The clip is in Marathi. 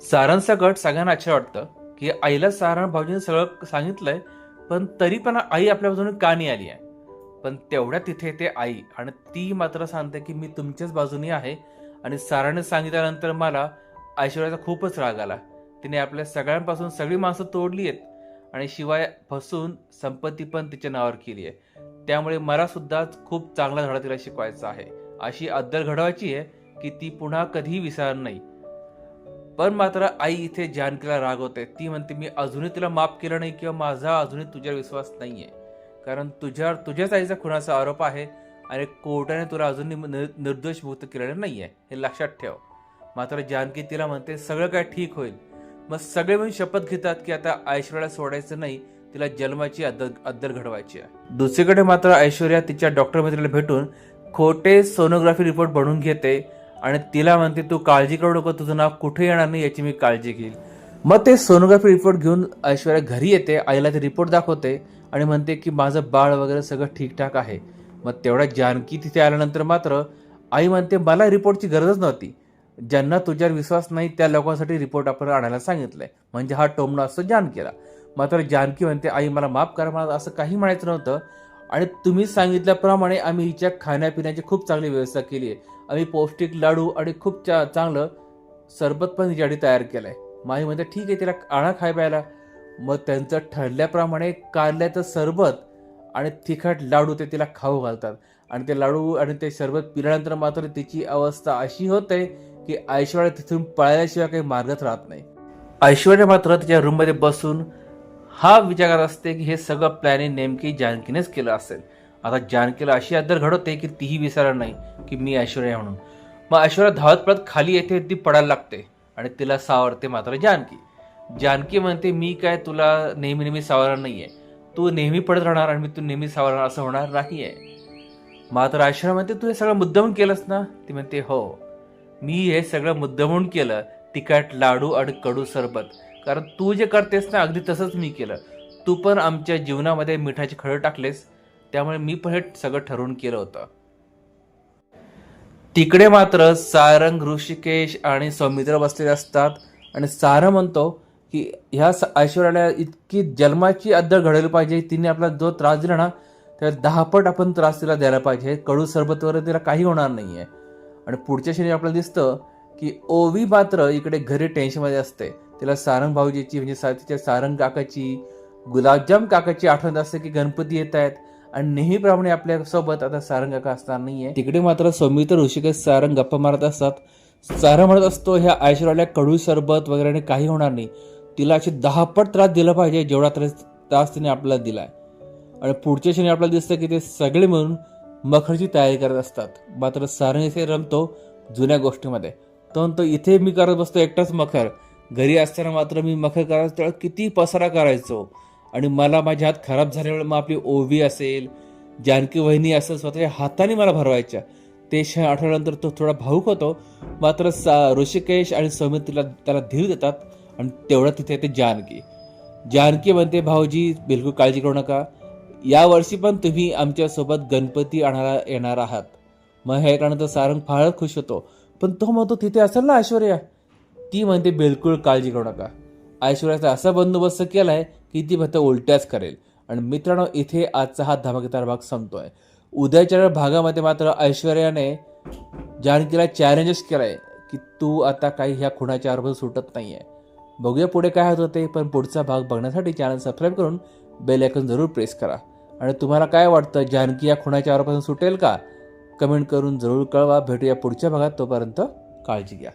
सारांचा गट सगळ्यांना अच्छा वाटतं की आईला सारण भाऊजीने सगळं सांगितलंय पण तरी पण आई आपल्या बाजूने का नाही आली आहे? पण तेवढ्या तिथे ते आई आणि ती मात्र सांगते की मी तुमच्याच बाजूने आहे आणि साराने सांगितल्यानंतर मला ऐश्वर्याचा खूपच राग आला. तिने आपल्या सगळ्यांपासून सगळी माणसं तोडली आहेत आणि शिवाय फसून संपत्ती पण तिच्या नावावर केली आहे. त्यामुळे मला सुद्धा खूप चांगला धडा तिला शिकवायचा आहे. अशी अद्दल घडवायची आहे की ती पुन्हा कधीही विसरणार नाही. पण मात्र आई इथे जानकीला रागवते ती म्हणते मी अजूनही तिला माफ केलं नाही किंवा माझा अजूनही तुझ्यावर विश्वास नाही आहे कारण तुझ्यावर तुझ्याच आईचा खुनाचा आरोप आहे आणि कोर्टाने तुला अजूनही निर्दोष मुक्त केलेलं नाही आहे हे लक्षात ठेव. मात्र जानकी तिला म्हणते सगळं काय ठीक होईल. मग सगळे मिळून शपथ घेतात की आता ऐश्वर्याला सोडायचं नाही तिला जन्माची अद्दल अद्दल घडवायची आहे. दुसरीकडे मात्र ऐश्वर्या तिच्या डॉक्टर मित्राला भेटून खोटे सोनोग्राफी रिपोर्ट बनवून घेते. आणि तिला म्हणते तू काळजी करू नको तुझं नाव कुठे येणार नाही याची मी काळजी घेईल. मग ते सोनोग्राफी रिपोर्ट घेऊन ऐश्वर्या घरी येते आईला ते रिपोर्ट दाखवते आणि म्हणते की माझं बाळ वगैरे सगळं ठीकठाक आहे. मग तेवढ्या जानकी तिथे आल्यानंतर मात्र आई म्हणते मला रिपोर्टची गरजच नव्हती. ज्यांना तुझ्यावर विश्वास नाही त्या लोकांसाठी रिपोर्ट आपण आणायला सांगितलं आहे म्हणजे हा टोमणा असतो जानकीला. मात्र जानकी म्हणते आई मला माफ करा मला असं काही म्हणायचं नव्हतं. आणि तुम्ही सांगितल्याप्रमाणे आम्ही हिच्या खाण्यापिण्याची खूप चांगली व्यवस्था केली आहे. आम्ही पौष्टिक लाडू आणि खूप चा चांगलं सरबत पण हिच्यासाठी तयार केलं आहे माही म्हणते ठीक आहे तिला आणा खाय प्यायला. मग त्यांचं ठरल्याप्रमाणे कारल्याचं सरबत आणि तिखट लाडू ते तिला खाऊ घालतात. आणि ते लाडू आणि ते सरबत पिल्यानंतर मात्र तिची अवस्था अशी होते की ऐश्वर्या तिथून पळायल्याशिवाय काही मार्गच राहत नाही. ऐश्वर्या मात्र तिच्या रूममध्ये बसून हा विचार असते की हे सगळं प्लॅनिंग नेमकी जानकीनेच केलं असेल. आता जानकीला अशी आदर घडवते की तीही विसरणार नाही की मी ऐश्वर्या म्हणून. मग ऐश्वर्या धावत पडत खाली येते ती पडायला लागते आणि तिला सावरते मात्र जानकी. जानकी म्हणते मी काय तुला नेहमी नेहमी सावरणार नाहीये. तू नेहमी पडत राहणार आणि मी तू नेहमी सावरणार असं होणार नाही आहे मात्र ऐश्वर्या म्हणते तू हे सगळं मुद्दामून केलंस ना? ती म्हणते हो. मी हे सगळं मुद्दामून केलं तिखट लाडू आणि कडू सरबत. कारण तू जे करतेस ना अगदी तसंच मी केलं. तू पण आमच्या जीवनामध्ये मिठाचे खडे टाकलेस त्यामुळे मी पण हे सगळं ठरवून केलं होतं. तिकडे मात्र सारंग ऋषिकेश आणि सौमित्र बसलेले असतात आणि सारं म्हणतो की ह्या ऐश्वर्याला इतकी जन्माची अद्दल घडवली पाहिजे तिने आपला जो त्रास दिला ना त्या दहापट आपण त्रास तिला द्यायला पाहिजे. कडू सरबत वगैरे तिला काही होणार नाहीये. आणि पुढच्या क्षणी आपल्याला दिसतं की ओवी मात्र इकडे घरी टेन्शनमध्ये असते. तिला सारंग भाऊजीची म्हणजे सा- तिच्या सारंग काकाची गुलाबजाम काकाची आठवण असते की गणपती येत आहेत. आणि नेहमीप्रमाणे आपल्यासोबत आता सारंग काका असणार नाहीये. तिकडे मात्र सौमित्र ऋषिकेश सारंग गप्पा मारत असतात. सारंग म्हणत असतो ह्या ऐश्वर्याला कडू सरबत वगैरे काही होणार नाही. तिला असे दहापट त्रास दिला पाहिजे जेवढा त्रास त्रास तिने आपल्याला दिलाय. आणि पुढच्या क्षणी आपल्याला दिसतं की ते सगळे मिळून मखरची तयारी करत असतात. मात्र सारंग इथे रमतो जुन्या गोष्टीमध्ये. तो इथे मी करत बसतो एकटाच मखर. घरी असताना मात्र मी मखर करायचं तेव्हा किती पसारा करायचो. आणि मला माझ्या हात खराब झाल्यामुळे मग आपली ओवी असेल जानकी वहिनी असेल स्वतःच्या हाताने मला भरवायच्या. ते क्षण आठवल्यानंतर तो थोडा भाऊक होतो. मात्र सा ऋषिकेश आणि सौमित्रीला त्याला धीर देतात आणि तेवढं तिथे येते जानकी. जानकी म्हणते भाऊजी बिलकुल काळजी करू नका. यावर्षी पण तुम्ही आमच्यासोबत गणपती आणायला येणार आहात. मग हे कारण सारंग फारच खुश होतो. पण तो म्हणतो तिथे असेल ना ऐश्वर्या? ती म्हणते बिलकुल काळजी करू नका. ऐश्वर्याचा असा बंदोबस्त केला आहे की ती फक्त उलट्याच करेल. आणि मित्रांनो इथे आजचा हा धमाकेदार भाग संपतोय. उद्याच्या भागामध्ये मात्र ऐश्वर्याने जानकीला चॅलेंजेस केलाय की तू आता काही ह्या खुणाच्या आरोपात सुटत नाही आहे बघूया पुढे काय होत होते पण पुढचा भाग बघण्यासाठी चॅनल सबस्क्राईब करून बेल आयकॉन जरूर प्रेस करा. आणि तुम्हाला काय वाटतं जानकी या खुणाच्या आरोपासून सुटेल का? कमेंट करून जरूर कळवा. भेटूया पुढच्या भागात तोपर्यंत काळजी घ्या.